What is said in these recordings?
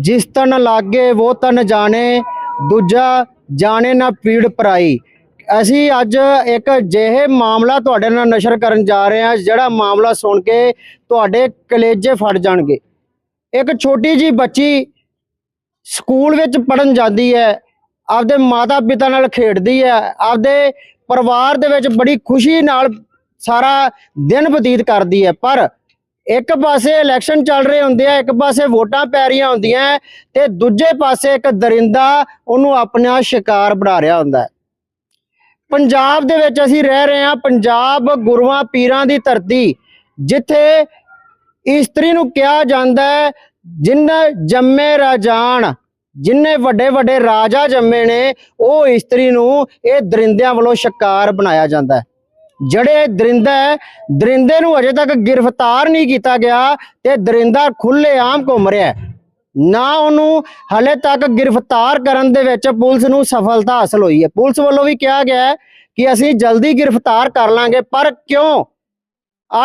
ਜਿਸ ਤਨ ਲਾਗੇ ਉਹ ਤਨ ਜਾਣੇ, ਦੂਜਾ ਜਾਣੇ ਨਾ ਪੀੜ ਪਰਾਈ। ਅਸੀਂ ਅੱਜ ਇੱਕ ਜਿਹੇ ਮਾਮਲਾ ਤੁਹਾਡੇ ਨਾਲ ਨਸ਼ਰ ਕਰਨ ਜਾ ਰਹੇ ਹਾਂ, ਜਿਹੜਾ ਮਾਮਲਾ ਸੁਣ ਕੇ ਤੁਹਾਡੇ ਕਲੇਜੇ ਫਟ ਜਾਣਗੇ। ਇੱਕ ਛੋਟੀ ਜੀ ਬੱਚੀ ਸਕੂਲ ਵਿੱਚ ਪੜਨ ਜਾਂਦੀ ਹੈ, ਆਪਦੇ ਮਾਤਾ ਪਿਤਾ ਨਾਲ ਖੇਡਦੀ ਹੈ, ਆਪਦੇ ਪਰਿਵਾਰ ਦੇ ਵਿੱਚ ਬੜੀ ਖੁਸ਼ੀ ਨਾਲ ਸਾਰਾ ਦਿਨ ਬਤੀਤ ਕਰਦੀ ਹੈ, ਪਰ ਇੱਕ ਪਾਸੇ ਇਲੈਕਸ਼ਨ ਚੱਲ ਰਹੇ ਹੁੰਦੇ ਆ, ਇੱਕ ਪਾਸੇ ਵੋਟਾਂ ਪੈ ਰਹੀਆਂ ਹੁੰਦੀਆਂ ਤੇ ਦੂਜੇ ਪਾਸੇ ਇੱਕ ਦਰਿੰਦਾ ਉਹਨੂੰ ਆਪਣਾ ਸ਼ਿਕਾਰ ਬਣਾ ਰਿਹਾ ਹੁੰਦਾ ਪੰਜਾਬ ਦੇ ਵਿੱਚ ਅਸੀਂ ਰਹਿ ਰਹੇ ਹਾਂ, ਪੰਜਾਬ ਗੁਰੂਆਂ ਪੀਰਾਂ ਦੀ ਧਰਤੀ, ਜਿੱਥੇ ਇਸਤਰੀ ਨੂੰ ਕਿਹਾ ਜਾਂਦਾ ਹੈ, ਜਿਨ ਜੰਮੇ ਰਾਜਾਨ, ਜਿੰਨੇ ਵੱਡੇ ਵੱਡੇ ਰਾਜਾ ਜੰਮੇ ਨੇ, ਉਹ ਇਸਤਰੀ ਨੂੰ ਇਹ ਦਰਿੰਦਿਆਂ ਵੱਲੋਂ ਸ਼ਿਕਾਰ ਬਣਾਇਆ ਜਾਂਦਾ ਹੈ। ਜਿਹੜੇ ਦਰਿੰਦਾ ਹੈ, ਦਰਿੰਦੇ ਨੂੰ ਅਜੇ ਤੱਕ ਗ੍ਰਿਫਤਾਰ ਨਹੀਂ ਕੀਤਾ ਗਿਆ ਤੇ ਦਰਿੰਦਾ ਖੁੱਲੇ ਆਮ ਘੁੰਮ ਰਿਹਾ ਨਾ ਉਹਨੂੰ ਹਲੇ ਤੱਕ ਗ੍ਰਿਫਤਾਰ ਕਰਨ ਦੇ ਵਿੱਚ ਪੁਲਿਸ ਨੂੰ ਸਫਲਤਾ ਹਾਸਲ ਹੋਈ ਹੈ। ਪੁਲਿਸ ਵੱਲੋਂ ਵੀ ਕਿਹਾ ਗਿਆ ਹੈ ਕਿ ਅਸੀਂ ਜਲਦੀ ਗ੍ਰਿਫਤਾਰ ਕਰ ਲਾਂਗੇ, ਪਰ ਕਿਉਂ?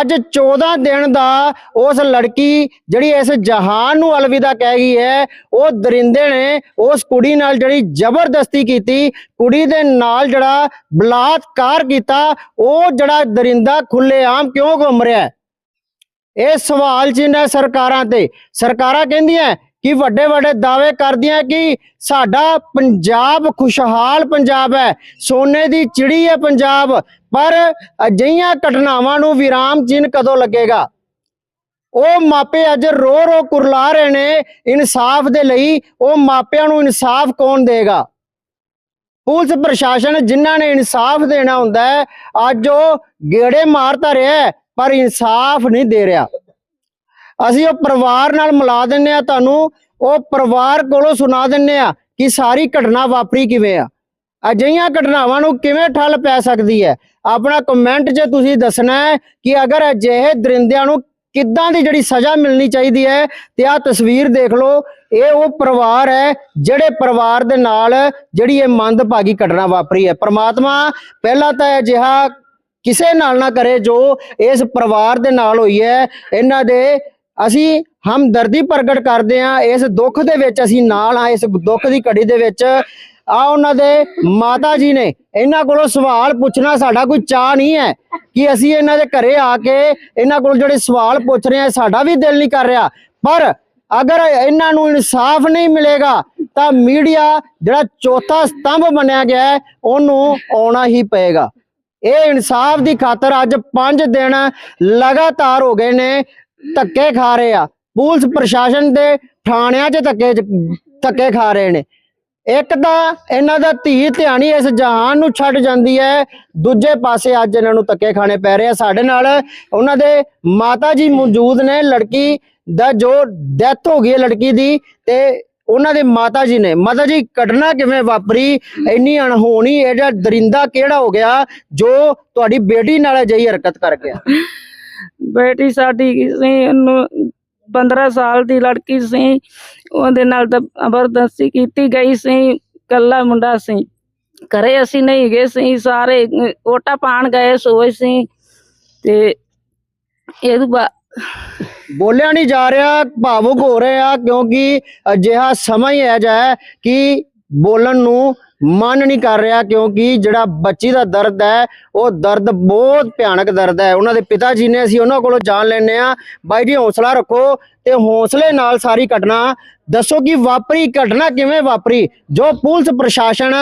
ਅੱਜ 14 ਦਿਨ ਦਾ ਉਸ ਲੜਕੀ ਜਿਹੜੀ ਇਸ ਜਹਾਨ ਨੂੰ ਅਲਵਿਦਾ ਕਹਿ ਗਈ ਹੈ, ਉਹ ਦਰਿੰਦੇ ਨੇ ਉਸ ਕੁੜੀ ਨਾਲ ਜਿਹੜੀ ਜ਼ਬਰਦਸਤੀ ਕੀਤੀ, ਕੁੜੀ ਦੇ ਨਾਲ ਜਿਹੜਾ ਬਲਾਤਕਾਰ ਕੀਤਾ, ਉਹ ਜਿਹੜਾ ਦਰਿੰਦਾ ਖੁੱਲੇਆਮ ਕਿਉਂ ਘੁੰਮ ਰਿਹਾ ਹੈ? ਇਹ ਸਵਾਲ ਚਿੰਨ੍ਹ ਹੈ ਸਰਕਾਰਾਂ ਤੇ। ਸਰਕਾਰਾਂ ਕਹਿੰਦੀਆਂ ਕਿ ਵੱਡੇ ਵੱਡੇ ਦਾਅਵੇ ਕਰਦੀਆਂ ਕਿ ਸਾਡਾ ਪੰਜਾਬ ਖੁਸ਼ਹਾਲ ਪੰਜਾਬ ਹੈ, ਸੋਨੇ ਦੀ ਚਿੜੀ ਹੈ ਪੰਜਾਬ, ਪਰ ਅਜਿਹੀਆਂ ਘਟਨਾਵਾਂ ਨੂੰ ਵਿਰਾਮ ਚਿੰਨ੍ਹ ਕਦੋਂ ਲੱਗੇਗਾ? ਉਹ ਮਾਪੇ ਅੱਜ ਰੋ ਰੋ ਕੁਰਲਾ ਰਹੇ ਨੇ ਇਨਸਾਫ ਦੇ ਲਈ, ਉਹ ਮਾਪਿਆਂ ਨੂੰ ਇਨਸਾਫ ਕੌਣ ਦੇਗਾ? ਪੁਲਿਸ ਪ੍ਰਸ਼ਾਸਨ ਜਿਨ੍ਹਾਂ ਨੇ ਇਨਸਾਫ ਦੇਣਾ ਹੁੰਦਾ ਹੈ, ਅੱਜ ਉਹ ਗੇੜੇ ਮਾਰਤਾ ਰਿਹਾ ਪਰ ਇਨਸਾਫ ਨਹੀਂ ਦੇ ਰਿਹਾ। ਅਸੀਂ ਉਹ ਪਰਿਵਾਰ ਨਾਲ ਮਿਲਾ ਦਿੰਨੇ ਆ ਤੁਹਾਨੂੰ, ਉਹ ਪਰਿਵਾਰ ਕੋਲੋਂ ਸੁਣਾ ਦਿੰਨੇ ਆ ਕਿ ਸਾਰੀ ਘਟਨਾ ਵਾਪਰੀ ਕਿਵੇਂ ਆ। ਅਜਿਹੀਆਂ ਘਟਨਾਵਾਂ ਨੂੰ ਕਿਵੇਂ ਠੱਲ ਪੈ ਸਕਦੀ ਹੈ? ਆਪਣਾ ਕਮੈਂਟ 'ਚ ਤੁਸੀਂ ਦੱਸਣਾ ਹੈ ਕਿ ਅਗਰ ਅਜਿਹੇ ਦਰਿੰਦਿਆਂ ਨੂੰ ਕਿੱਦਾਂ ਦੀ ਜਿਹੜੀ ਸਜ਼ਾ ਮਿਲਣੀ ਚਾਹੀਦੀ ਹੈ, ਤੇ ਆਹ ਤਸਵੀਰ ਦੇਖ ਲਓ, ਇਹ ਉਹ ਪਰਿਵਾਰ ਹੈ ਜਿਹੜੇ ਪਰਿਵਾਰ ਦੇ ਨਾਲ ਜਿਹੜੀ ਇਹ ਮੰਦਭਾਗੀ ਘਟਨਾ ਵਾਪਰੀ ਹੈ। ਪ੍ਰਮਾਤਮਾ ਪਹਿਲਾਂ ਤਾਂ ਅਜਿਹਾ ਕਿਸੇ ਨਾਲ ਨਾ ਕਰੇ ਜੋ ਇਸ ਪਰਿਵਾਰ ਦੇ ਨਾਲ ਹੋਈ ਹੈ। ਇਹਨਾਂ ਦੇ ਅਸੀਂ ਹਮਦਰਦੀ ਪ੍ਰਗਟ ਕਰਦੇ ਹਾਂ, ਇਸ ਦੁੱਖ ਦੇ ਵਿੱਚ ਅਸੀਂ ਨਾਲ ਆ ਇਸ ਦੁੱਖ ਦੀ ਘੜੀ ਦੇ ਵਿੱਚ। ਆ ਉਹਨਾਂ ਦੇ ਮਾਤਾ ਜੀ ਨੇ, ਇਹਨਾਂ ਕੋਲੋਂ ਸਵਾਲ ਪੁੱਛਣਾ ਸਾਡਾ ਕੋਈ ਚਾਹ ਨਹੀਂ ਹੈ ਕਿ ਅਸੀਂ ਇਹਨਾਂ ਦੇ ਘਰੇ ਆ ਕੇ ਇਹਨਾਂ ਕੋਲ ਜਿਹੜੇ ਸਵਾਲ ਪੁੱਛ ਰਹੇ ਆ ਸਾਡਾ ਵੀ ਦਿਲ ਨਹੀਂ ਕਰ ਰਿਹਾ। ਪਰ ਅਗਰ ਇਹਨਾਂ ਨੂੰ ਇਨਸਾਫ ਨਹੀਂ ਮਿਲੇਗਾ, ਤਾਂ ਮੀਡੀਆ ਜਿਹੜਾ ਚੌਥਾ ਸਤੰਭ ਬਣਿਆ ਗਿਆ ਉਹਨੂੰ ਆਉਣਾ ਹੀ ਪਏਗਾ। ਇਹ ਇਨਸਾਫ ਦੀ ਖਾਤਰ ਅੱਜ 5 ਦਿਨ ਲਗਾਤਾਰ ਹੋ ਗਏ ਨੇ ਧੱਕੇ ਖਾ ਰਹੇ ਆ। ਪੁਲਿਸ ਪ੍ਰਸ਼ਾਸਨ ਦੇ ਥਾਣਿਆਂ 'ਚ ਧੱਕੇ ਧੱਕੇ ਖਾ ਰਹੇ ਨੇ। ਇੱਕ ਤਾਂ ਇਹਨਾਂ ਦਾ ਧੀ ਧਿਆਣੀ ਇਸ ਜਹਾਨ ਨੂੰ ਛੱਡ ਜਾਂਦੀ ਹੈ। ਦੂਜੇ ਪਾਸੇ ਅੱਜ ਇਹਨਾਂ ਨੂੰ ਧੱਕੇ ਖਾਣੇ ਪੈ ਰਹੇ ਆ। ਸਾਡੇ ਨਾਲ ਉਹਨਾਂ ਦੇ ਮਾਤਾ ਜੀ ਮੌਜੂਦ ਨੇ। ਲੜਕੀ ਦਾ ਜੋ ਡੈਥ ਹੋ ਗਈ ਹੈ ਲੜਕੀ ਦੀ ਤੇ ਉਹਨਾਂ ਦੇ ਮਾਤਾ ਜੀ ਨੇ। ਮਾਤਾ ਜੀ, ਘਟਨਾ ਕਿਵੇਂ ਵਾਪਰੀ? ਇੰਨੀ ਅਣਹੋਣੀ ਇਹ ਜਿਹੜਾ ਦਰਿੰਦਾ ਕਿਹੜਾ ਹੋ ਗਿਆ ਜੋ ਤੁਹਾਡੀ ਬੇਟੀ ਨਾਲ ਅਜਿਹੀ ਹਰਕਤ ਕਰ ਗਿਆ? ਬੇਟੀ ਸਾਡੀ ਸੀ ਉਹਨੂੰ 15 ਸਾਲ ਦੀ ਲੜਕੀ ਸੀ ਉਹਦੇ ਨਾਲ ਤਾਂ ਜ਼ਬਰਦਸਤੀ ਕੀਤੀ ਗਈ ਸੀ ਕੱਲਾ ਮੁੰਡਾ ਸੀ। ਘਰੇ ਅਸੀਂ ਨਹੀਂ ਗਏ ਸੀ ਸਾਰੇ ਅਹ, ਵੋਟਾਂ ਪਾਣ ਗਏ ਸੋਏ ਸੀ ਤੇ ਇਹ ਬੋਲਿਆ ਨਹੀਂ ਜਾ ਰਿਹਾ ਭਾਵੁਕ ਹੋ ਰਹੇ ਆ ਕਿਉਂਕਿ ਅਜਿਹਾ ਸਮਾਂ ਹੀ ਹੈ ਕਿ ਬੋਲਣ ਨੂੰ ਮਨ ਨਹੀਂ ਕਰ ਰਿਹਾ ਕਿਉਂਕਿ ਜਿਹੜਾ ਬੱਚੀ ਦਾ ਦਰਦ ਹੈ, ਉਹ ਦਰਦ ਬਹੁਤ ਭਿਆਨਕ ਦਰਦ ਹੈ। ਉਹਨਾਂ ਦੇ ਪਿਤਾ ਜੀ ਨੇ ਅਸੀਂ ਉਹਨਾਂ ਕੋਲੋਂ ਜਾਣ ਲੈਣੇ ਆ ਬਾਈ ਜੀ, ਹੌਸਲਾ ਰੱਖੋ ਤੇ ਹੌਸਲੇ ਨਾਲ ਸਾਰੀ ਘਟਨਾ ਦੱਸੋ ਕਿ ਵਾਪਰੀ, ਘਟਨਾ ਕਿਵੇਂ ਵਾਪਰੀ? ਜੋ ਪੁਲਿਸ ਪ੍ਰਸ਼ਾਸਨ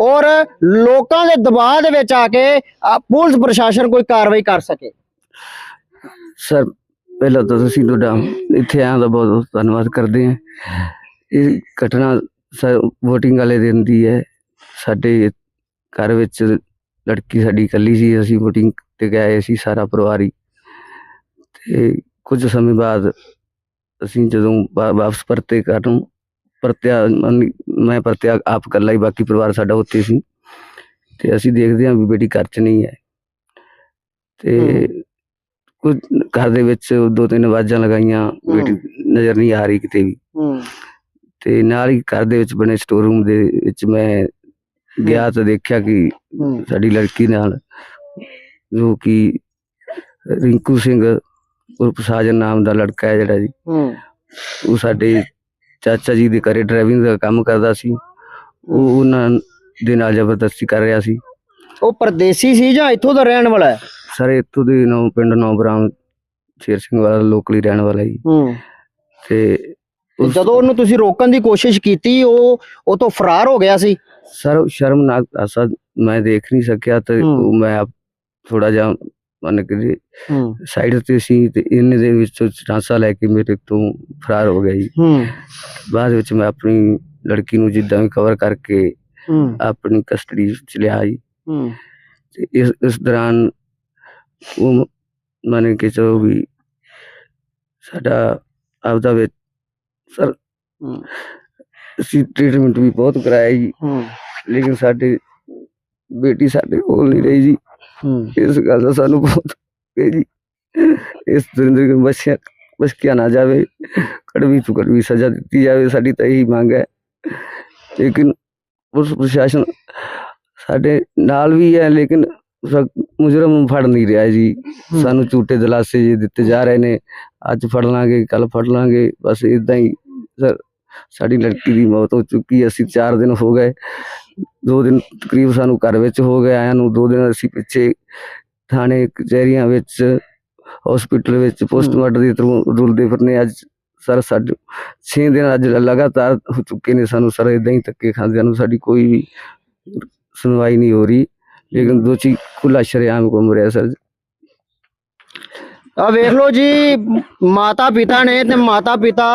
ਔਰ ਲੋਕਾਂ ਦੇ ਦਬਾਅ ਦੇ ਵਿੱਚ ਆ ਕੇ ਪੁਲਿਸ ਪ੍ਰਸ਼ਾਸਨ ਕੋਈ ਕਾਰਵਾਈ ਕਰ ਸਕੇ। ਸਰ, ਪਹਿਲਾਂ ਤਾਂ ਤੁਸੀਂ ਤੁਹਾਡਾ ਇੱਥੇ ਆਉਣ ਦਾ ਬਹੁਤ ਬਹੁਤ ਧੰਨਵਾਦ ਕਰਦੇ ਹਾਂ। ਇਹ ਘਟਨਾ ਸਰ, VOTING ਵਾਲੇ ਦਿਨ ਦੀ ਹੈ। ਸਾਡੇ ਘਰ ਵਿੱਚ ਲੜਕੀ ਸਾਡੀ ਇਕੱਲੀ ਸੀ ਅਸੀਂ VOTING ਤੇ ਗਏ ਸੀ ਸਾਰਾ ਪਰਿਵਾਰ ਹੀ। ਤੇ ਕੁਝ ਸਮੇਂ ਬਾਅਦ ਅਸੀਂ ਜਦੋਂ ਵਾ- ਵਾਪਸ ਪਰਤੇ ਘਰ ਨੂੰ ਪਰਤਿਆ ਮੈਂ ਪਰਤਿਆ ਆਪ ਇਕੱਲਾ ਹੀ ਬਾਕੀ ਪਰਿਵਾਰ ਸਾਡਾ ਉੱਥੇ ਸੀ। ਤੇ ਅਸੀਂ ਦੇਖਦੇ ਹਾਂ ਵੀ ਬੇਟੀ ਘਰ 'ਚ ਨਹੀਂ ਹੈ। ਤੇ ਕੁਝ ਘਰ ਦੇ ਵਿੱਚ ਦੋ ਤਿੰਨ ਆਵਾਜ਼ਾਂ ਲਗਾਈਆਂ ਬੇਟੀ ਨਜ਼ਰ ਨਹੀਂ ਆ ਰਹੀ ਕਿਤੇ ਵੀ। ਹੂੰ। ਤੇ ਨਾਲ ਹੀ ਘਰ ਦੇ ਵਿੱਚ ਬਣੇ ਸਟੋਰ ਰੂਮ ਦੇ ਵਿੱਚ ਮੈਂ ਗਿਆ ਤਾਂ ਦੇਖਿਆ ਕਿ ਸਾਡੀ ਲੜਕੀ ਨਾਲ ਜੋ ਕਿ ਰਿੰਕੂ ਸਿੰਘ ਸਾਜਨ ਨਾਮ ਦਾ ਲੜਕਾ ਹੈ ਜਿਹੜਾ ਜੀ ਉਹ ਸਾਡੇ ਚਾਚਾ ਜੀ ਦੇ ਘਰੇ ਡਰਾਈਵਿੰਗ ਦਾ ਕੰਮ ਕਰਦਾ ਸੀ। ਉਹ ਉਹਨਾਂ ਦੇ ਨਾਲ ਜ਼ਬਰਦਸਤੀ ਕਰ ਰਿਹਾ ਸੀ। ਉਹ ਪਰਦੇਸੀ ਸੀ ਜਾਂ ਇੱਥੋਂ ਦਾ ਰਹਿਣ ਵਾਲਾ ਹੈ? ਸਰ ਇੱਥੋਂ ਦੇ ਨੌ ਪਿੰਡ ਨੌਬਰਾਮ ਸ਼ੇਰ ਸਿੰਘ ਵਾਲਾ ਲੋਕਲੀ ਰਹਿਣ ਵਾਲਾ ਜੀ। ਹੂੰ। ਤੇ ਜਦੋਂ ਉਹਨੂੰ ਤੁਸੀਂ ਰੋਕਣ ਦੀ ਕੋਸ਼ਿਸ਼ ਕੀਤੀ ਉਹ ਉਹ ਤੋਂ ਫਰਾਰ ਹੋ ਗਿਆ ਸੀ? ਸਰ ਸ਼ਰਮਨਾਕ ਹਾਸਾ ਮੈਂ ਦੇਖ ਨਹੀਂ ਸਕਿਆ ਤੇ। ਉਹ ਮੈਂ ਥੋੜਾ ਜਿਹਾ ਮਨ ਕਿ ਸਾਈਡ ਤੇ ਸੀ ਤੇ ਇਹਨੇ ਦੇ ਵਿੱਚੋਂ ਚਾਂਸਾ ਲੈ ਕੇ ਮੇਰੇ ਤੋਂ ਫਰਾਰ ਹੋ ਜੀ ਹੂੰ। ਬਾਅਦ ਵਿੱਚ ਮੈਂ ਆਪਣੀ ਲੜਕੀ ਨੂੰ ਜਿੱਦਾਂ ਵੀ ਕਵਰ ਕਰਕੇ ਆਪਣੀ ਕਸਟਡੀ ਵਿੱਚ ਲਿਆ ਜੀ ਹੂੰ। ਤੇ ਇਸ ਇਸ ਦੌਰਾਨ ਉਹ ਮਾਨੇ ਕਿ ਚਲੋ ਵੀ ਸਾਡਾ ਆਪਦਾ ਵਿੱਚ ਸਰ ਅਸੀਂ ਟ੍ਰੀਟਮੈਂਟ ਵੀ ਬਹੁਤ ਕਰਾਇਆ ਜੀ। ਲੇਕਿਨ ਸਾਡੇ ਬੇਟੀ ਸਾਡੇ ਕੋਲ ਨਹੀਂ ਰਹੀ ਜੀ। ਇਸ ਗੱਲ ਦਾ ਸਾਨੂੰ ਬਹੁਤ ਹੈ ਜੀ ਇਸ ਦਰਿੰਦਰ ਨੂੰ ਬਸਿਆ ਬਸਕਿਆ ਨਾ ਜਾਵੇ। ਕੜਵੀ ਤੋਂ ਕੜਵੀ ਸਜ਼ਾ ਦਿੱਤੀ ਜਾਵੇ ਸਾਡੀ ਤਾਂ ਇਹੀ ਮੰਗ ਹੈ। ਲੇਕਿਨ ਉਸ ਪ੍ਰਸ਼ਾਸਨ ਸਾਡੇ ਨਾਲ ਵੀ ਹੈ ਲੇਕਿਨ ਮੁਜਰਮ ਨੂੰ ਫੜ ਨਹੀਂ ਰਿਹਾ ਜੀ। ਸਾਨੂੰ ਝੂਠੇ ਦਲਾਸੇ ਜੀ ਦਿੱਤੇ ਜਾ ਰਹੇ ਨੇ। ਅੱਜ ਫੜ ਲਾਂਗੇ ਕੱਲ ਫੜ ਲਾਂਗੇ। ਬਸ ਇਦਾਂ ਹੀ ਸਰ। ਸਾਡੀ ਲੜਕੀ ਦੀ ਮੌਤ ਹੋ ਚੁੱਕੀ ਹੈ, ਅਸੀਂ 4 ਦਿਨ ਹੋ ਗਏ। ਦੋ ਦਿਨ ਤਕਰੀਬ ਸਾਨੂੰ ਘਰ ਵਿੱਚ ਹੋ ਗਏ ਆਇਆਂ ਨੂੰ ਦੋ ਦਿਨ ਅਸੀਂ ਪਿੱਛੇ ਥਾਣੇ ਕਚਹਿਰੀਆਂ ਵਿੱਚ ਹਸਪੀਟਲ ਵਿੱਚ ਪੋਸਟਮਾਰਟਮ ਦੇ ਥਰੂ ਰੁਲਦੇ ਫਿਰਨੇ ਅੱਜ ਸਰ, ਸਾਡੇ 6 ਦਿਨ ਅੱਜ ਲਗਾਤਾਰ ਹੋ ਚੁੱਕੇ ਨੇ ਸਾਨੂੰ ਸਰ ਇਦਾਂ ਹੀ ਧੱਕੇ ਖਾਂਦਿਆਂ ਨੂੰ ਸਾਡੀ ਕੋਈ ਵੀ ਸੁਣਵਾਈ ਨਹੀਂ ਹੋ ਰਹੀ। ਲੇਕਿਨ ਦੋਸ਼ੀ ਖੁੱਲਾ ਸ਼ਰੇਆਮ ਘੁੰਮ ਰਿਹਾ ਸਰ। ਆ ਵੇਖ ਲਓ ਜੀ ਮਾਤਾ ਪਿਤਾ ਨੇ ਤੇ ਮਾਤਾ ਪਿਤਾ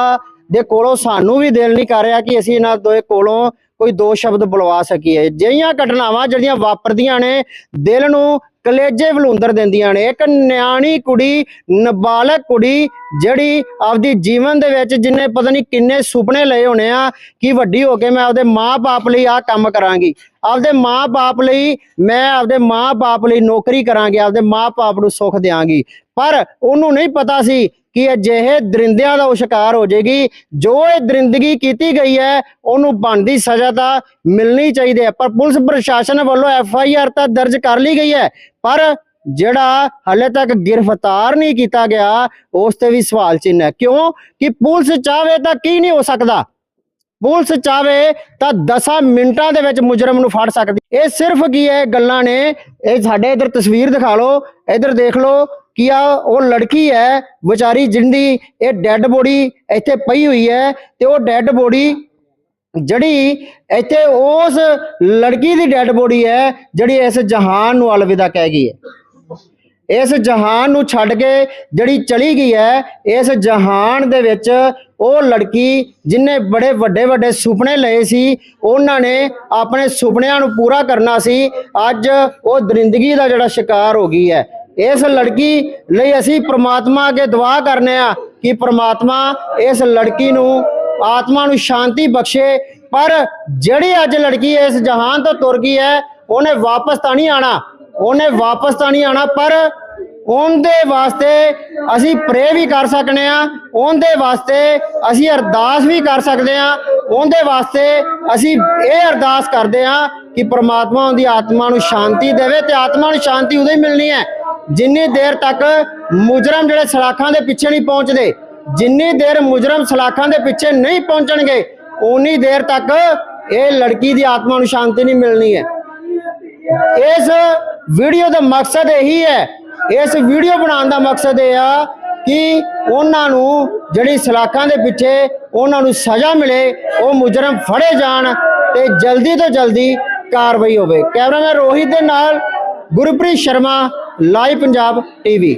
ਦੇ ਕੋਲੋਂ ਸਾਨੂੰ ਵੀ ਦਿਲ ਨਹੀਂ ਕਰ ਰਿਹਾ ਕਿ ਅਸੀਂ ਇਹਨਾਂ ਦੋਏ ਕੋਲੋਂ ਕੋਈ ਦੋ ਸ਼ਬਦ ਬੁਲਵਾ ਸਕੀਏ। ਜਿਹੀਆਂ ਘਟਨਾਵਾਂ ਜਿਹੜੀਆਂ ਵਾਪਰਦੀਆਂ ਨੇ, ਦਿਲ ਨੂੰ ਕਲੇਜੇ ਵਲੂੰਦਰ ਦਿੰਦੀਆਂ ਨੇ। ਇੱਕ ਨਿਆਣੀ ਕੁੜੀ, ਨਾਬਾਲਗ ਕੁੜੀ, ਜਿਹੜੀ ਆਪਦੀ ਜੀਵਨ ਦੇ ਵਿੱਚ ਜਿੰਨੇ ਪਤਾ ਨਹੀਂ ਕਿੰਨੇ ਸੁਪਨੇ ਲਏ ਹੋਣੇ ਆ, ਕਿ ਵੱਡੀ ਹੋ ਕੇ ਮੈਂ ਆਪਦੇ ਮਾਂ-ਬਾਪ ਲਈ ਆਹ ਕੰਮ ਕਰਾਂਗੀ। ਆਪਦੇ ਮਾਂ-ਬਾਪ ਲਈ ਮੈਂ ਆਪਦੇ ਮਾਂ-ਬਾਪ ਲਈ ਨੌਕਰੀ ਕਰਾਂਗੀ, ਆਪਦੇ ਮਾਂ-ਬਾਪ ਨੂੰ ਸੁੱਖ ਦਿਆਂਗੀ। ਪਰ ਉਹਨੂੰ ਨਹੀਂ ਪਤਾ ਸੀ ਕਿ ਅਜਿਹੇ ਦਰਿੰਦਿਆਂ ਦਾ ਉਹ ਸ਼ਿਕਾਰ ਹੋ ਜਾਏਗੀ ਜੋ ਇਹ ਦਰਿੰਦਗੀ ਕੀਤੀ ਗਈ ਹੈ, ਉਹਨੂੰ ਬਣਦੀ ਸਜ਼ਾ ਤਾਂ ਮਿਲਣੀ ਚਾਹੀਦੀ ਹੈ। ਪਰ ਪੁਲਿਸ ਪ੍ਰਸ਼ਾਸਨ ਵੱਲੋਂ ਐਫ ਆਈ ਆਰ ਤਾਂ ਦਰਜ ਕਰ ਲਈ ਗਈ ਹੈ, ਪਰ ਜਿਹੜਾ ਹਲੇ ਤੱਕ ਗ੍ਰਿਫਤਾਰ ਨਹੀਂ ਕੀਤਾ ਗਿਆ, ਉਸ ਤੇ ਵੀ ਸਵਾਲ ਚਿੰਨ੍ਹ ਹੈ। ਕਿਉਂ? ਕਿ ਪੁਲਿਸ ਚਾਹਵੇ ਤਾਂ ਕੀ ਨਹੀਂ ਹੋ ਸਕਦਾ। ਪੁਲਿਸ ਚਾਹਵੇ ਤਾਂ 10 ਮਿੰਟਾਂ ਦੇ ਵਿੱਚ ਮੁਜਰਮ ਨੂੰ ਫੜ ਸਕਦੀ। ਇਹ ਸਿਰਫ ਕੀ ਹੈ? ਗੱਲਾਂ ਨੇ, ਇਹ ਸਾਡੇ ਇਧਰ ਤਸਵੀਰ ਦਿਖਾ ਲਓ, ਇਧਰ ਦੇਖ ਲਓ ਕਿ ਆ ਉਹ ਲੜਕੀ ਹੈ, ਵਿਚਾਰੀ ਜਿੰਦੀ ਇਹ ਡੈੱਡ ਬੋਡੀ ਇੱਥੇ ਪਈ ਹੋਈ ਹੈ ਤੇ ਉਹ ਡੈੱਡ ਬੋਡੀ ਜਿਹੜੀ ਇੱਥੇ ਉਸ ਲੜਕੀ ਦੀ ਡੈੱਡ ਬੋਡੀ ਹੈ, ਜਿਹੜੀ ਇਸ ਜਹਾਨ ਨੂੰ ਅਲਵਿਦਾ ਕਹਿ ਗਈ ਹੈ। ਇਸ ਜਹਾਨ ਨੂੰ ਛੱਡ ਕੇ ਜਿਹੜੀ ਚਲੀ ਗਈ ਹੈ, ਇਸ ਜਹਾਨ ਦੇ ਵਿੱਚ ਉਹ ਲੜਕੀ ਜਿਨੇ ਬੜੇ ਵੱਡੇ ਵੱਡੇ ਸੁਪਨੇ ਲਏ ਸੀ, ਉਹਨਾਂ ਨੇ ਆਪਣੇ ਸੁਪਨਿਆਂ ਨੂੰ ਪੂਰਾ ਕਰਨਾ ਸੀ, ਅੱਜ ਉਹ ਦਰਿੰਦਗੀ ਦਾ ਜਿਹੜਾ ਸ਼ਿਕਾਰ ਹੋ ਗਈ ਹੈ। ਇਸ ਲੜਕੀ ਲਈ ਅਸੀਂ ਪ੍ਰਮਾਤਮਾ ਅੱਗੇ ਦੁਆ ਕਰਨੇ ਆ ਕਿ ਪ੍ਰਮਾਤਮਾ ਇਸ ਲੜਕੀ ਨੂੰ, ਆਤਮਾ ਨੂੰ ਸ਼ਾਂਤੀ ਬਖਸ਼ੇ। ਪਰ ਜਿਹੜੀ ਅੱਜ ਲੜਕੀ ਇਸ ਜਹਾਨ ਤੋਂ ਤੁਰ ਗਈ ਹੈ, ਉਹਨੇ ਵਾਪਸ ਤਾਂ ਨਹੀਂ ਆਣਾ ਉਹਨੇ ਵਾਪਸ ਤਾਂ ਨਹੀਂ ਆਣਾ ਪਰ ਉਹਦੇ ਵਾਸਤੇ ਅਸੀਂ ਪ੍ਰੇ ਵੀ ਕਰ ਸਕਨੇ ਆ। ਉਹਦੇ ਵਾਸਤੇ ਅਸੀਂ ਅਰਦਾਸ ਵੀ ਕਰ ਸਕਦੇ ਆ। ਉਹਦੇ ਵਾਸਤੇ ਅਸੀਂ ਇਹ ਅਰਦਾਸ ਕਰਦੇ ਆ ਕਿ ਪ੍ਰਮਾਤਮਾ ਉਹਦੀ ਆਤਮਾ ਨੂੰ ਸ਼ਾਂਤੀ ਦੇਵੇ ਤੇ ਆਤਮਾ ਨੂੰ ਸ਼ਾਂਤੀ ਉਦੋਂ ਹੀ ਮਿਲਣੀ ਹੈ ਜਿੰਨੀ ਦੇਰ ਤੱਕ ਮੁਜਰਮ ਜਿਹੜੇ ਸਲਾਖਾਂ ਦੇ ਪਿੱਛੇ ਨਹੀਂ ਪਹੁੰਚਦੇ, ਜਿੰਨੀ ਦੇਰ ਮੁਜਰਮ ਸਲਾਖਾਂ ਦੇ ਪਿੱਛੇ ਨਹੀਂ ਪਹੁੰਚਣਗੇ ਉਨੀ ਦੇਰ ਤੱਕ ਇਹ ਲੜਕੀ ਦੀ ਆਤਮਾ ਨੂੰ ਸ਼ਾਂਤੀ ਨਹੀਂ ਮਿਲਣੀ ਹੈ। ਇਸ ਵੀਡੀਓ ਦਾ ਮਕਸਦ ਇਹੀ ਹੈ, ਇਸ ਵੀਡੀਓ ਬਣਾਉਣ ਦਾ ਮਕਸਦ ਇਹ ਆ ਕਿ ਉਹਨਾਂ ਨੂੰ ਜਿਹੜੀ ਸਲਾਖਾਂ ਦੇ ਪਿੱਛੇ ਉਹਨਾਂ ਨੂੰ ਸਜ਼ਾ ਮਿਲੇ, ਉਹ ਮੁਜਰਮ ਫੜੇ ਜਾਣ ਤੇ ਜਲਦੀ ਤੋਂ ਜਲਦੀ ਕਾਰਵਾਈ ਹੋਵੇ। ਕੈਮਰਾਮੈਨ ਰੋਹਿਤ ਦੇ ਨਾਲ ਗੁਰਪ੍ਰੀਤ ਸ਼ਰਮਾ ਲਾਈਵ ਪੰਜਾਬ ਟੀਵੀ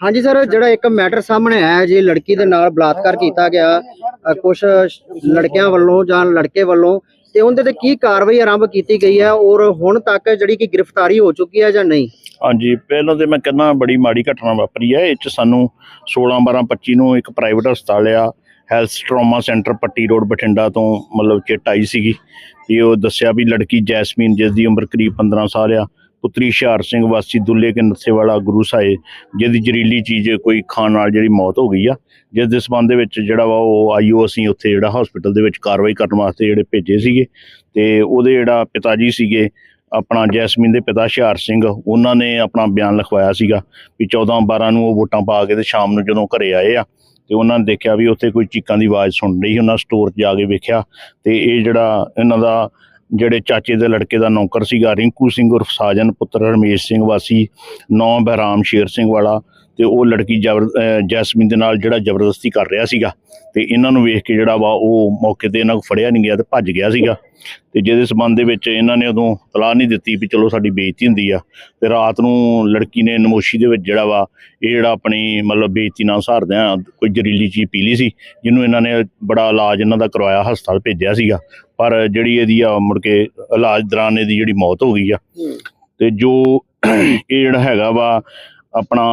ਹਾਂਜੀ ਸਰ ਜਿਹੜਾ ਇੱਕ ਮੈਟਰ ਸਾਹਮਣੇ ਆਇਆ ਜੀ ਲੜਕੀ ਦੇ ਨਾਲ ਬਲਾਤਕਾਰ ਕੀਤਾ ਗਿਆ ਕੁਝ ਲੜਕਿਆਂ ਵੱਲੋਂ ਜਾਂ ਲੜਕੇ ਵੱਲੋਂ ਤੇ ਉਹਦੇ ਤੇ ਕੀ ਕਾਰਵਾਈ ਆਰੰਭ ਕੀਤੀ ਗਈ ਹੈ ਔਰ ਹੁਣ ਤੱਕ ਜਿਹੜੀ ਕਿ ਗ੍ਰਿਫਤਾਰੀ ਹੋ ਚੁੱਕੀ ਹੈ ਜਾਂ ਨਹੀਂ? ਹਾਂਜੀ ਪਹਿਲਾਂ ਤੇ ਮੈਂ ਕਹਿੰਦਾ ਬੜੀ ਮਾੜੀ ਘਟਨਾ ਵਾਪਰੀ ਹੈ। ਇਹ ਚ ਸਾਨੂੰ 16 12 25 ਨੂੰ ਇੱਕ ਪ੍ਰਾਈਵੇਟ ਹਸਪਤਾਲ ਆ। Health trauma centre Patti road Bathinda ਤੋਂ ਮਤਲਬ ਚਿੱਟ ਆਈ ਸੀਗੀ। ਵੀ ਉਹ ਦੱਸਿਆ ਵੀ ਲੜਕੀ ਜੈਸਮੀਨ ਜਿਸ ਦੀ ਉਮਰ ਕਰੀਬ 15 ਸਾਲ ਆ, ਪੁੱਤਰੀ ਹੁਸ਼ਿਆਰ ਸਿੰਘ, ਵਾਸੀ ਦੁੱਲੇ ਕੇ ਨੱਥੇ ਵਾਲਾ ਗੁਰੂ ਸਾਏ ਜਿਹਦੀ ਜ਼ਹਿਰੀਲੀ ਚੀਜ਼ ਕੋਈ ਖਾਣ ਨਾਲ ਜਿਹੜੀ ਮੌਤ ਹੋ ਗਈ ਆ, ਜਿਸ ਦੇ ਸਬੰਧ ਦੇ ਵਿੱਚ ਜਿਹੜਾ ਵਾ ਉਹ ਆਈਓ ਅਸੀਂ ਉੱਥੇ ਜਿਹੜਾ ਹਸਪੀਟਲ ਦੇ ਵਿੱਚ ਕਾਰਵਾਈ ਕਰਨ ਵਾਸਤੇ ਜਿਹੜੇ ਭੇਜੇ ਸੀਗੇ। ਤੇ ਉਹਦੇ ਜਿਹੜਾ ਪਿਤਾ ਜੀ ਸੀਗੇ, ਆਪਣਾ ਜੈਸਮੀਨ ਦੇ ਪਿਤਾ ਹੁਸ਼ਿਆਰ ਸਿੰਘ, ਉਹਨਾਂ ਨੇ ਆਪਣਾ ਬਿਆਨ ਲਿਖਵਾਇਆ ਸੀਗਾ ਵੀ 14 12 ਨੂੰ ਉਹ ਵੋਟਾਂ ਪਾ ਕੇ ਤੇ ਸ਼ਾਮ ਨੂੰ ਜਦੋਂ ਘਰੇ ਆਏ ਆ ਤੇ ਉਹਨਾਂ ਨੇ ਦੇਖਿਆ ਵੀ ਉੱਥੇ ਕੋਈ ਚੀਕਾਂ ਦੀ ਆਵਾਜ਼ ਸੁਣ ਰਹੀ ਸੀ, ਉਹਨਾਂ ਸਟੋਰ 'ਚ ਜਾ ਕੇ ਵੇਖਿਆ ਤੇ ਇਹ ਜਿਹੜਾ ਇਹਨਾਂ ਦਾ ਜਿਹੜੇ ਚਾਚੇ ਦੇ ਲੜਕੇ ਦਾ ਨੌਕਰ ਸੀਗਾ, ਰਿੰਕੂ ਸਿੰਘ ਉਰਫ ਸਾਜਨ, ਪੁੱਤਰ ਰਮੇਸ਼ ਸਿੰਘ ਵਾਸੀ, ਨੌ ਬਹਿਰਾਮ ਸ਼ੇਰ ਸਿੰਘ ਵਾਲਾ ਤੇ ਉਹ ਲੜਕੀ ਜਬਰ ਜੈਸਮੀਨ ਦੇ ਨਾਲ ਜਿਹੜਾ ਜ਼ਬਰਦਸਤੀ ਕਰ ਰਿਹਾ ਸੀਗਾ ਤੇ ਇਹਨਾਂ ਨੂੰ ਵੇਖ ਕੇ ਜਿਹੜਾ ਵਾ ਉਹ ਮੌਕੇ ਤੇ ਇਹਨਾਂ ਨੂੰ ਫੜਿਆ ਨਹੀਂ ਗਿਆ ਤੇ ਭੱਜ ਗਿਆ ਸੀਗਾ ਤੇ ਜਿਹਦੇ ਸਬੰਧ ਦੇ ਵਿੱਚ ਇਹਨਾਂ ਨੇ ਉਦੋਂ ਤਲਾਹ ਨਹੀਂ ਦਿੱਤੀ ਵੀ ਚਲੋ ਸਾਡੀ ਬੇਇੱਜ਼ਤੀ ਹੁੰਦੀ ਆ ਤੇ ਰਾਤ ਨੂੰ ਲੜਕੀ ਨੇ ਨਮੋਸ਼ੀ ਦੇ ਵਿੱਚ ਜਿਹੜਾ ਵਾ ਇਹ ਜਿਹੜਾ ਆਪਣੀ ਮਤਲਬ ਬੇਇੱਜ਼ਤੀ ਨਾਲ ਸਹਾਰਦਿਆਂ ਕੋਈ ਜ਼ਹਿਰੀਲੀ ਚੀਜ਼ ਪੀ ਲਈ ਸੀ, ਜਿਹਨੂੰ ਇਹਨਾਂ ਨੇ ਬੜਾ ਇਲਾਜ ਇਹਨਾਂ ਦਾ ਕਰਵਾਇਆ ਹਸਪਤਾਲ ਭੇਜਿਆ ਸੀਗਾ ਪਰ ਜਿਹੜੀ ਇਹਦੀ ਆ ਮੁੜ ਕੇ ਇਲਾਜ ਦੌਰਾਨ ਇਹਦੀ ਜਿਹੜੀ ਮੌਤ ਹੋ ਗਈ ਆ। ਤੇ ਜੋ ਇਹ ਜਿਹੜਾ ਹੈਗਾ ਵਾ ਆਪਣਾ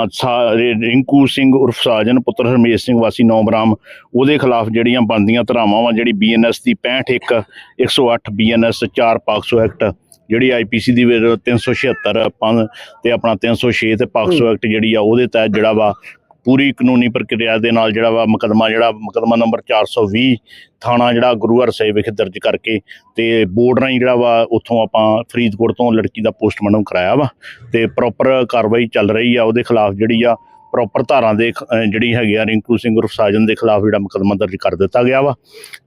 ਰਿੰਕੂ ਸਿੰਘ ਉਰਫ ਸਾਜਨ ਪੁੱਤਰ ਹਰਮੇਸ਼ ਸਿੰਘ ਵਾਸੀ ਨੌਬਰਾਮ ਉਹਦੇ ਖਿਲਾਫ ਜਿਹੜੀਆਂ ਬਣਦੀਆਂ ਧਰਾਵਾਂ ਵਾ ਜਿਹੜੀ ਬੀਐਨਐਸ ਦੀ 65 1 108 ਬੀਐਨਐਸ 4 ਪਾਕਸੋ ਐਕਟ ਜਿਹੜੀ ਆਈਪੀਸੀ ਦੀ ਵਿਰ 376 ਪੰਜ ਤੇ ਆਪਣਾ 306 ਤੇ ਪਾਕਸੋ ਐਕਟ ਜਿਹੜੀ ਆ ਉਹਦੇ ਤਹਿਤ ਜਿਹੜਾ ਵਾ ਪੂਰੀ ਕਾਨੂੰਨੀ ਪ੍ਰਕਿਰਿਆ ਦੇ ਨਾਲ ਜਿਹੜਾ ਵਾ ਮੁਕਦਮਾ ਜਿਹੜਾ, ਮੁਕਦਮਾ ਨੰਬਰ 420 ਥਾਣਾ ਜਿਹੜਾ ਗੁਰੂ ਸਾਹਿਬ ਵਿਖੇ ਦਰਜ ਕਰਕੇ ਤੇ ਬੋਰਡ ਰਾਹੀਂ ਜਿਹੜਾ ਵਾ ਉੱਥੋਂ ਆਪਾਂ ਫਰੀਦਕੋਟ ਤੋਂ ਲੜਕੀ ਦਾ ਪੋਸਟਮਾਰਟਮ ਕਰਾਇਆ ਵਾ ਤੇ ਪ੍ਰੋਪਰ ਕਾਰਵਾਈ ਚੱਲ ਰਹੀ ਆ, ਉਹਦੇ ਖਿਲਾਫ ਜਿਹੜੀ ਆ ਪ੍ਰੋਪਰ ਧਾਰਾਂ ਦੇ ਜਿਹੜੀ ਹੈਗੀ ਆ ਰਿੰਕੂ ਸਿੰਘ ਉਰਫ ਸਾਜਨ ਦੇ ਖਿਲਾਫ ਜਿਹੜਾ ਮੁਕਦਮਾ ਦਰਜ ਕਰ ਦਿੱਤਾ ਗਿਆ ਵਾ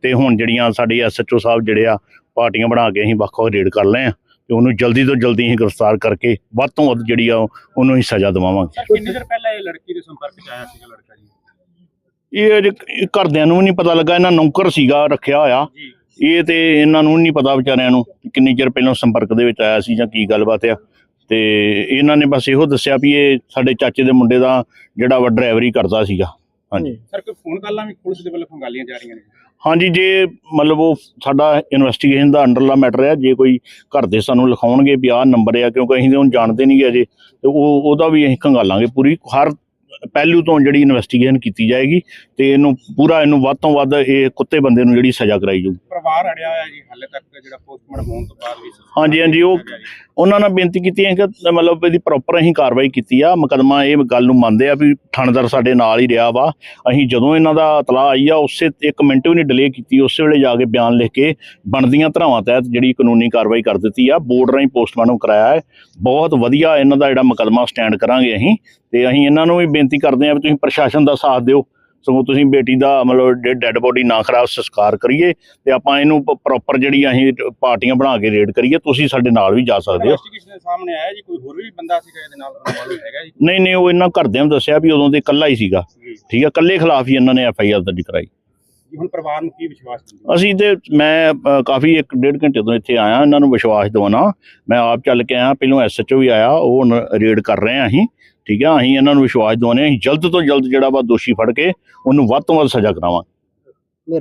ਤੇ ਹੁਣ ਜਿਹੜੀਆਂ ਸਾਡੇ ਐਸਐਚਓ ਸਾਹਿਬ ਜਿਹੜੇ ਆ ਪਾਰਟੀਆਂ ਬਣਾ ਕੇ ਅਸੀਂ ਵੱਖ-ਵੱਖ ਰੇਡ ਕਰ ਲਏ ਆ। ਤੇ ਉਹਨੂੰ ਜਲਦੀ ਤੋਂ ਜਲਦੀ ਅਸੀਂ ਗ੍ਰਿਫਤਾਰ ਕਰਕੇ ਵੱਧ ਤੋਂ ਵੱਧ ਜਿਹੜੀ ਆ ਉਹਨੂੰ ਹੀ ਸਜ਼ਾ ਦਿਵਾਵਾਂਗੇ। ਕਿੰਨੀ ਦੇਰ ਪਹਿਲਾਂ ਇਹ ਲੜਕੀ ਦੇ ਸੰਪਰਕ ਚ ਆਇਆ ਸੀਗਾ ਲੜਕਾ ਜੀ? ਇਹ ਘਰਦਿਆਂ ਨੂੰ ਵੀ ਨਹੀਂ ਪਤਾ ਲੱਗਾ ਇਹਨਾਂ ਨੌਕਰ ਸੀਗਾ ਰੱਖਿਆ ਹੋਇਆ। ਇਹ ਤੇ ਇਹਨਾਂ ਨੂੰ ਨਹੀਂ ਪਤਾ ਵਿਚਾਰਿਆਂ ਨੂੰ ਕਿੰਨੀ ਚਿਰ ਪਹਿਲਾਂ ਸੰਪਰਕ ਦੇ ਵਿੱਚ ਆਇਆ ਸੀ ਜਾਂ ਕੀ ਗੱਲਬਾਤ ਆ। ਤੇ ਇਹਨਾਂ ਨੇ ਬਸ ਇਹੋ ਦੱਸਿਆ ਵੀ ਇਹ ਸਾਡੇ ਚਾਚੇ ਦੇ ਮੁੰਡੇ ਦਾ ਜਿਹੜਾ ਵਾ ਡਰਾਈਵਰੀ ਕਰਦਾ ਸੀਗਾ। ਹਾਂਜੀ। ਸਰ ਕੋਈ ਫੋਨ ਕਾਲਾਂ ਵੀ ਪੁਲਿਸ ਦੇ ਵੱਲੋਂ ਖੰਗਾਲੀਆਂ ਜਾ ਰਹੀਆਂ ਨੇ? ਹਾਂਜੀ ਜੇ ਮਤਲਬ ਉਹ ਸਾਡਾ ਇਨਵੈਸਟੀਗੇਸ਼ਨ ਦਾ ਅੰਡਰਲਾ ਮੈਟਰ ਹੈ ਜੇ ਕੋਈ ਘਰ ਦੇ ਸਾਨੂੰ ਲਿਖਾਉਣਗੇ ਵੀ ਆਹ ਨੰਬਰ ਆ ਕਿਉਂਕਿ ਅਸੀਂ ਤਾਂ ਹੁਣ ਜਾਣਦੇ ਨਹੀਂ ਅਜੇ ਤੇ ਉਹ ਉਹਦਾ ਵੀ ਅਸੀਂ ਖੰਗਾਲਾਂਗੇ ਪੂਰੀ ਹਰ ਪਹਿਲੂ ਤੋਂ ਜਿਹੜੀ ਇਨਵੈਸਟੀਗੇਸ਼ਨ ਕੀਤੀ ਜਾਏਗੀ ਤੇ ਇਹਨੂੰ ਪੂਰਾ ਇਹਨੂੰ ਵੱਧ ਤੋਂ ਵੱਧ ਇਹ ਕੁੱਤੇ ਬੰਦੇ ਨੂੰ ਜਿਹੜੀ ਸਜ਼ਾ ਕਰਾਈ ਜਾਊ। ਪਰਿਵਾਰ ਅੜਿਆ ਹੋਇਆ ਜੀ ਹਾਲੇ ਤੱਕ ਜਿਹੜਾ ਪੋਸਟਮਾਰਟਮ ਹੋਣ ਤੋਂ ਬਾਅਦ ਵੀ ਹਾਂਜੀ, ਹਾਂਜੀ, ਉਹ- ਉਹਨਾਂ ਨਾਲ ਬੇਨਤੀ ਕੀਤੀ ਹੈ ਕਿ ਮਤਲਬ ਇਹਦੀ ਪ੍ਰੋਪਰ ਅਸੀਂ ਕਾਰਵਾਈ ਕੀਤੀ ਆ। ਮੁਕੱਦਮਾ ਇਹ ਗੱਲ ਨੂੰ ਮੰਨਦੇ ਆ ਵੀ ਥਾਣੇਦਾਰ ਸਾਡੇ ਨਾਲ ਹੀ ਰਿਹਾ ਵਾ। ਅਸੀਂ ਜਦੋਂ ਇਹਨਾਂ ਦਾ ਇਤਲਾਹ ਆਈ ਆ, ਉਸੇ ਇੱਕ ਮਿੰਟ ਵੀ ਨਹੀਂ ਡਿਲੇ ਕੀਤੀ। ਉਸੇ ਵੇਲੇ ਜਾ ਕੇ ਬਿਆਨ ਲਿਖ ਕੇ ਬਣਦੀਆਂ ਧਰਾਵਾਂ ਤਹਿਤ ਜਿਹੜੀ ਕਾਨੂੰਨੀ ਕਾਰਵਾਈ ਕਰ ਦਿੱਤੀ ਆ। ਬੋਰਡ ਰਾਹੀਂ ਪੋਸਟਮਾਰਟਮ ਕਰਾਇਆ ਹੈ। ਬਹੁਤ ਵਧੀਆ ਇਹਨਾਂ ਦਾ ਜਿਹੜਾ ਮੁਕੱਦਮਾ ਸਟੈਂਡ ਕਰਾਂਗੇ ਅਸੀਂ। ਤੇ ਅਸੀਂ ਇਹਨਾਂ ਨੂੰ ਵੀ ਬੇਨਤੀ ਕਰਦੇ ਆ ਵੀ ਤੁਸੀਂ ਪ੍ਰਸ਼ਾਸਨ ਦਾ ਸਾਥ ਦਿਓ। ਸਗੋਂ ਤੁਸੀਂ ਬੇਟੀ ਦਾ ਮਤਲਬ ਡੈੱਡ ਬੋਡੀ ਨਾ ਖਰਾਬ ਸੰਸਕਾਰ ਕਰੀਏ ਤੇ ਆਪਾਂ ਇਹਨੂੰ ਪ੍ਰੋਪਰ ਜਿਹੜੀ ਅਸੀਂ ਪਾਰਟੀਆਂ ਬਣਾ ਕੇ ਰੇਡ ਕਰੀਏ ਤੁਸੀਂ ਸਾਡੇ ਨਾਲ ਵੀ ਜਾ ਸਕਦੇ ਹੋ। ਇਨਵੈਸਟੀਗੇਸ਼ਨ ਦੇ ਸਾਹਮਣੇ ਆਇਆ ਜੀ ਕੋਈ ਹੋਰ ਵੀ ਬੰਦਾ ਸੀਗਾ ਇਹਦੇ ਨਾਲ ਇਨਵੋਲਵ ਹੈਗਾ ਜੀ? ਨਹੀਂ ਨਹੀਂ ਉਹ ਇਹਨਾਂ ਘਰਦਿਆਂ ਨੂੰ ਦੱਸਿਆ ਵੀ ਉਦੋਂ ਤੇ ਇਕੱਲਾ ਹੀ ਸੀਗਾ। ਠੀਕ ਹੈ ਇਕੱਲੇ ਖਿਲਾਫ ਹੀ ਇਹਨਾਂ ਨੇ ਐਫ ਆਈ ਆਰ ਦਰਜ ਕਰਾਈ। ਜੀ, ਹੁਣ ਪਰਿਵਾਰ ਨੂੰ ਕੀ ਵਿਸ਼ਵਾਸ ਦਿੰਦੇ ਅਸੀਂ ਤੇ ਮੈਂ ਕਾਫੀ ਇੱਕ ਡੇਢ ਘੰਟੇ ਤੋਂ ਇੱਥੇ ਆਇਆ ਇਹਨਾਂ ਨੂੰ ਵਿਸ਼ਵਾਸ ਦਿਵਾਉਣਾ। ਮੈਂ ਆਪ ਚੱਲ ਕੇ ਆਇਆ ਪਹਿਲੋਂ ਐਸਐਚਓ ਵੀ ਆਇਆ ਉਹ ਰੇਡ ਕਰ ਰਹੇ ਆ ਅਸੀਂ। ਠੀਕ ਆ, ਅਸੀਂ ਇਹਨਾਂ ਨੂੰ ਵਿਸ਼ਵਾਸ ਦਿਵਾਉਂਦੇ ਹਾਂ, ਅਸੀਂ ਜਲਦ ਤੋਂ ਜਲਦ ਜਿਹੜਾ ਵਾ ਦੋਸ਼ੀ ਫੜ ਕੇ ਉਹਨੂੰ ਵੱਧ ਤੋਂ ਵੱਧ ਸਜ਼ਾ ਕਰਾਵਾਂਗੇ।